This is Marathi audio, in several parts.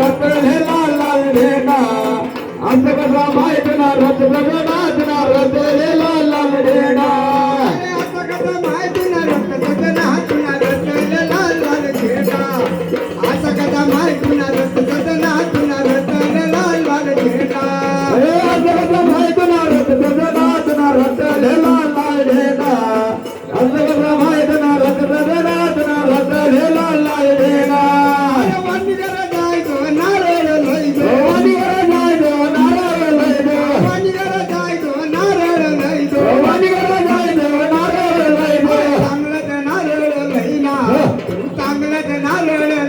రత్నహే లాల్ లాల్ డేనా అంతక రామాయణ రత్ రఘునాథన రత్నహే లాల్ లాల్ డేనా అంతక రామాయణ రత్ రఘునాథన రత్నహే లాల్ లాల్ డేనా అంతక రామాయణ రత్ రఘునాథన రత్నహే లాల్ లాల్ డేనా అంతక రామాయణ రత్ రఘునాథన రత్నహే లాల్ లాల్ డేనా అంతక రామాయణ రత్ రఘునాథన రత్నహే లాల్ లాల్ డేనా நாராயண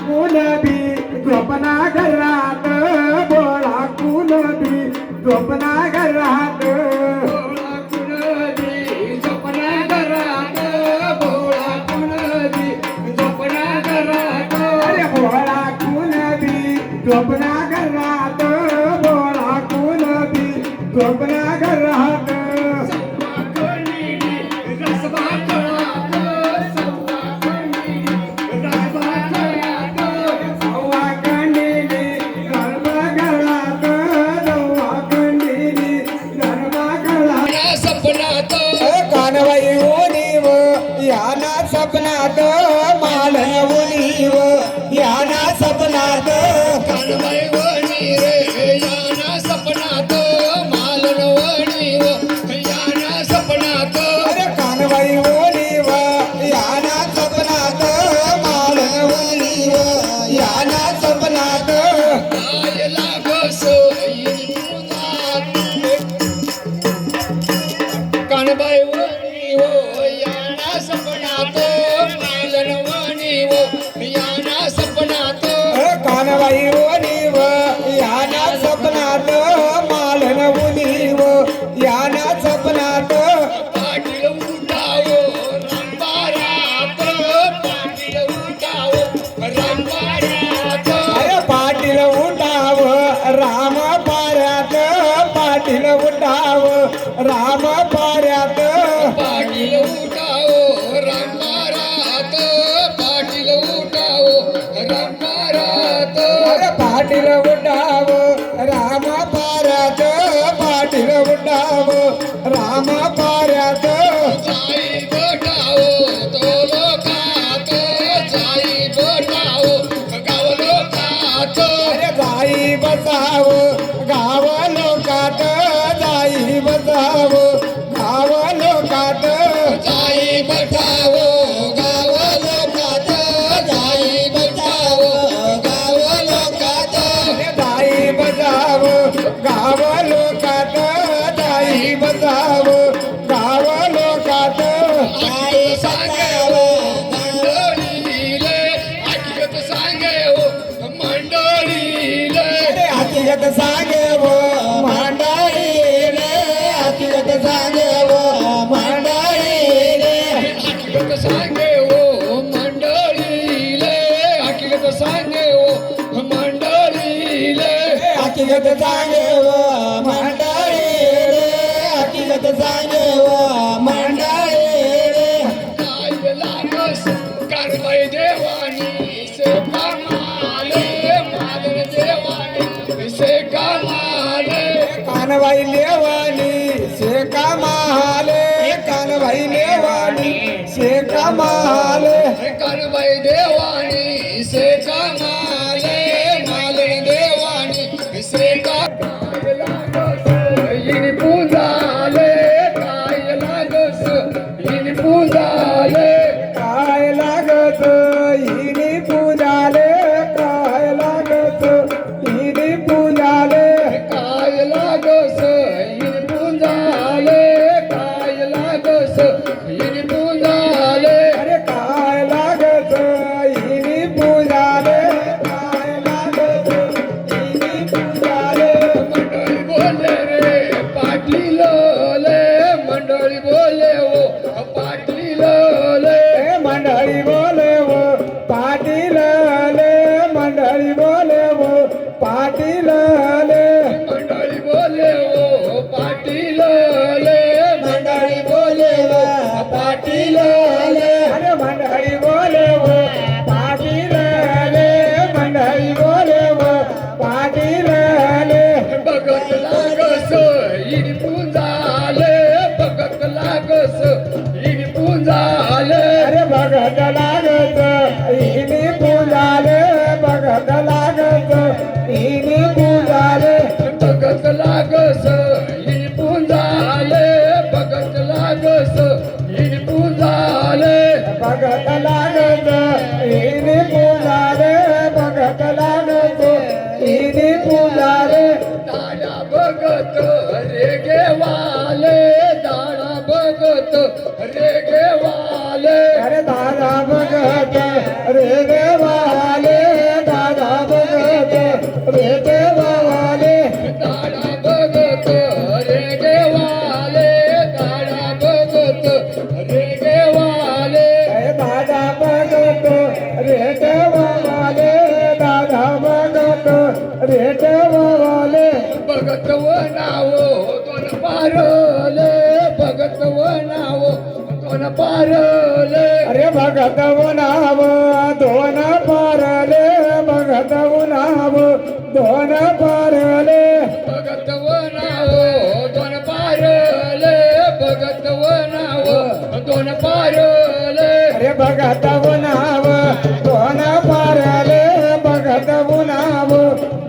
कुलबी झोपना घरात बोळा कुलबी झोपना घरात. ada. দিলা सकला तो इनी पुलारे दाडा बघत रे गेवाले दाडा बघत रे गेवा अरे भगत उन्हाव दोन पारले भगत उन्हाव दोन पारले. भगत उन्हाव दोन पारले भगत उन्हाव दोन पारले. अरे भगत उन्हाव दोन पारले भगत उन्हाव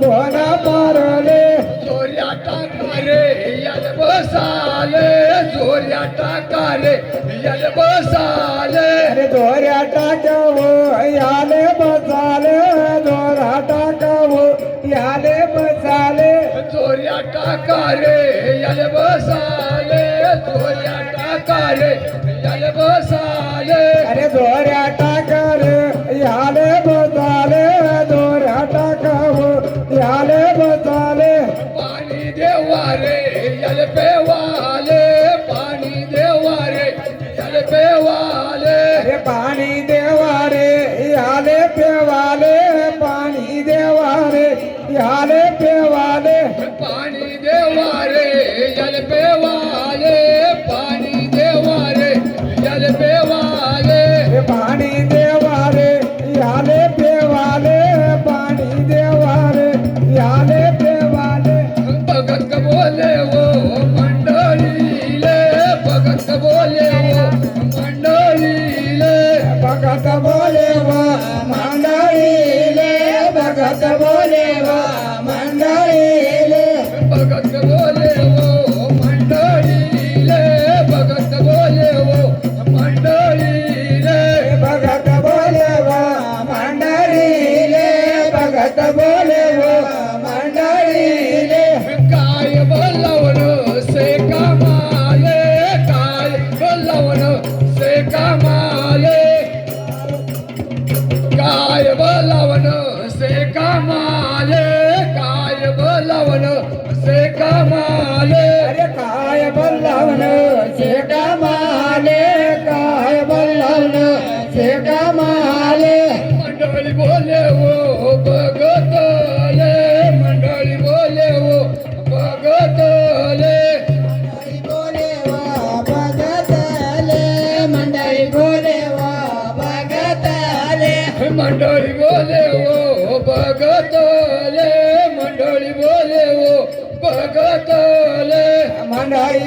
दोन पारले. चोऱ्या टाकारे याल बसा. बसाले झोऱ्या टाकाले याले बसाले. अरे झोऱ्या टाकाव याले बसाले झोरा टाकाव याले बसाले. झोऱ्या टाकाले याले बसाले झोऱ्या टाकाले से कमाले काय बोलावन? से कमाले अरे काय बोलावन? से कमाले নাই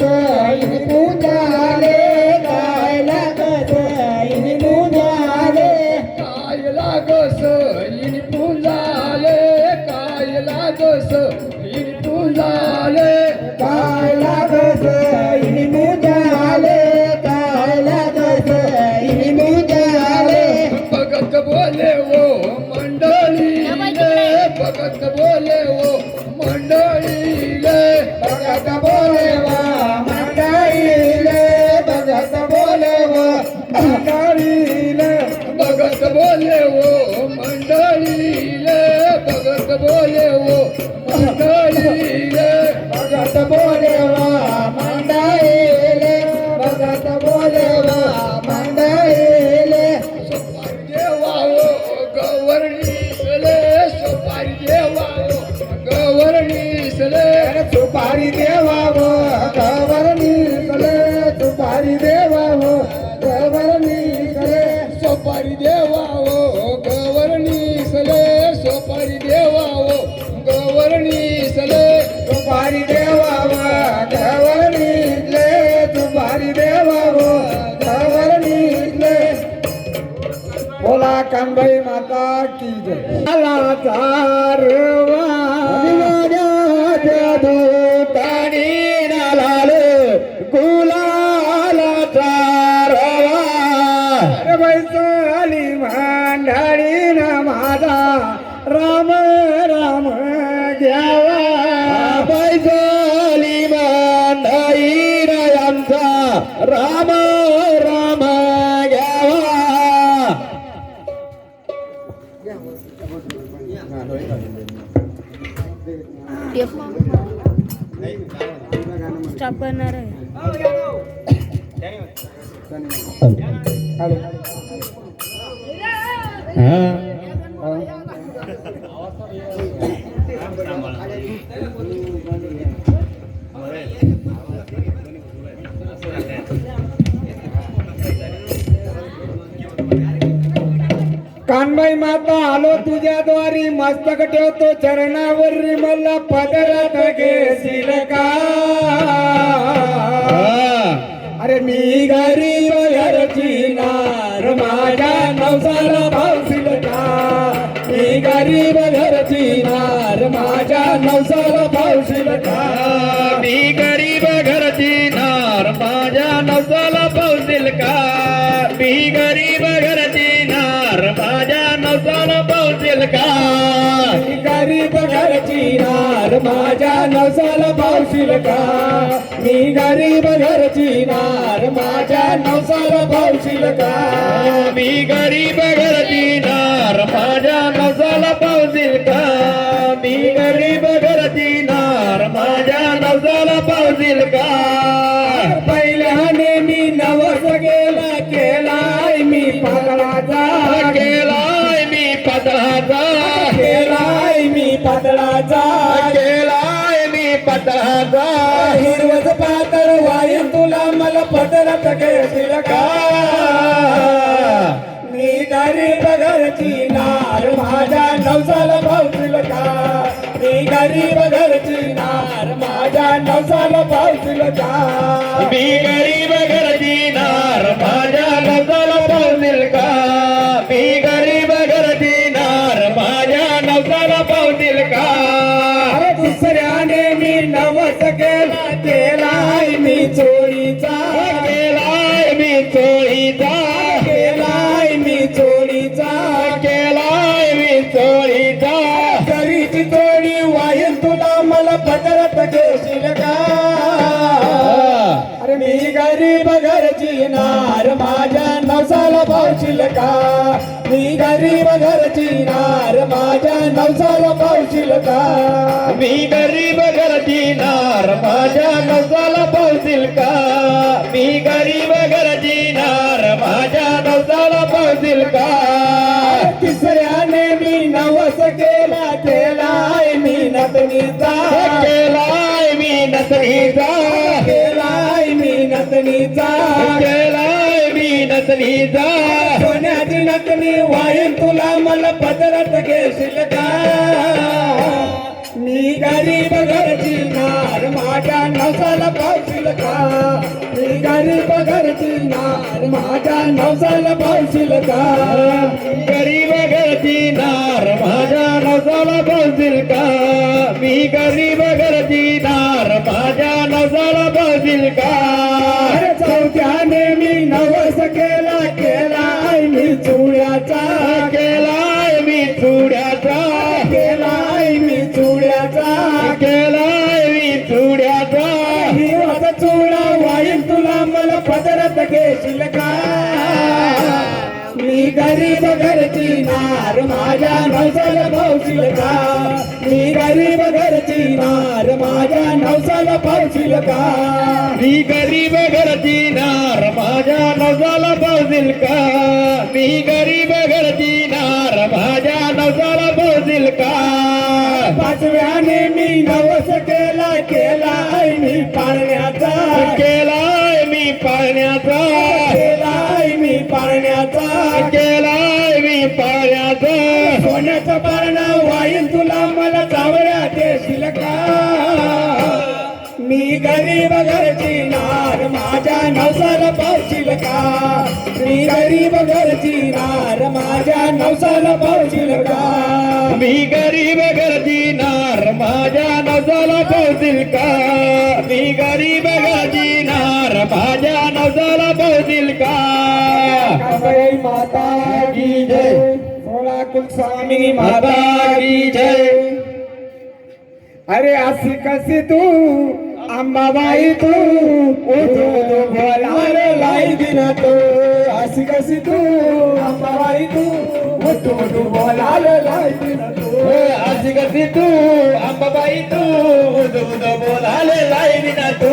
কে કલાકાર benar ya. Halo. Halo. Halo. Halo. Halo. माता आलो तुझ्या द्वारी. मस्तक ठेवतो चरणावर मला पदरात घेशील का? अरे मी गरीब घरची नार. माझ्या नवसाला भावशील का? मी गरीब घरचीनार माझ्या नवसाला भावशील का? मी गरीब घरचीनार माझ्या नवसाला भावशील का? मी गरीब घर का गरीब घरची माझ्या नवसाला पावशील का मी गरीब घरची नार माझ्या नवसाला पावशील का मी गरीब घरची नार माझ्या नवसाला पावशील का मी गरीब घरची नार माझ्या नवसाला पावशील का पातळाचा केलाय मी पत्राचा हिरवत पातळ वायू तुला मला पदरात घेशील का मी गरीब घरची नार माझ्या नवसाला पावतील का मी गरीब घरची नार माझ्या नवसाला पावतील का मी गरीब घरची नार माझ्या नवसाला पावतील का मी तरीची तोडी वाहील तुला मला पदरात घेशील का? अरे मी गरीब घरची नार माझ्या नवसाला पावशील का? मी गरीब घरची नार माझ्या नवसाला पावशील का? मी गरीब घरची नार माझ्या नवसाला पावतील का? मी गरीब घरची नार माझ्या नवसाला पावतील का? तिसऱ्याने मी नवस केला केलाय मी नतनीचा केलाय मी नसरीचा केलाय मी नतनीचा केलाय मी नसरीचा सोन्याची नकली वाईन तुला मला पदरात घेशील का? मी गरीब घरची नार माझ्या नवसाला पावशील का? मी गरीब घरची नार माझ्या नवसाला पावशील का? गरीब घरची नार माझ्या नवसाला पावशील का? मी गरीब घरची नार माझ्या नवसाला पावशील का? चौथ्याने मी नवस केला केला मी चुळ्याचा केला घेशील का मी गरीब घरची नार माझ्या नवसाल पावशील का मी गरीब घरची नार माझ्या नवसाल पावशील का मी गरीब घरची नार माझ्या नवसाला पावशील का मी गरीब घरची नार माझ्या नवसाला पावशील का पाचव्याने मी नवस केला केला मी पाळण्याचा. केला पाळण्याचा. केलाय मी पाळण्याचा. केलाय मी पाळण्याचा. सोन्याचा पाळणा वाईन तुला मला चावड्या देशील का? मी गरीब घरची नार माझ्या नवसाला पावशील का? मी गरीब घरची नार माझ्या नवसाला पावशील का? मी गरीब घरची नार माझ्या नवसाला पावतील का? मी गरीब घरची नार माझ्या नवसाला पावतील का? माता की जय. सोळा कुलस्वामी माता की जय. अरे अशी कशी तू अंबाबाई तू उठू उठू लाई दिन तू अशी कशी तू अंबाबाई तू उठू लाई दिन तू आज कधी तू अंबाबाई तू लाई तू लाई तू अंबाबाई तू दिन तू अशी कशी तू अंबाबाई तू लाई दिन तू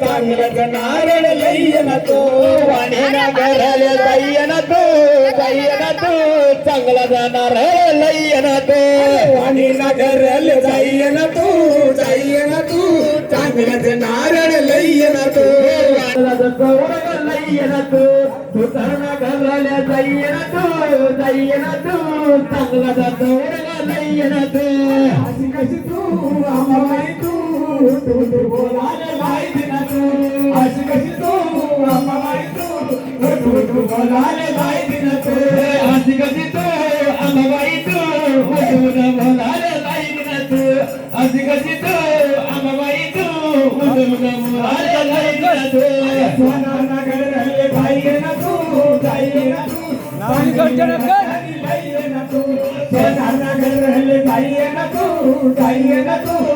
चांगलंच नारळ लईय ना तो वाणी नगरले जाईय ना तू जाईय ना तू जाणार लईय ना तू. वाणी नागरल जाईय ना तो जाईय ना तू चांगलंच नारळ लईय ना तो. चांगला लयन तू तू अंबाबाई तू तू तू बोलायला लायकी ना तू लायकी ना तू. अशी कशी तू तू जाइए ना तू जाइए ना तू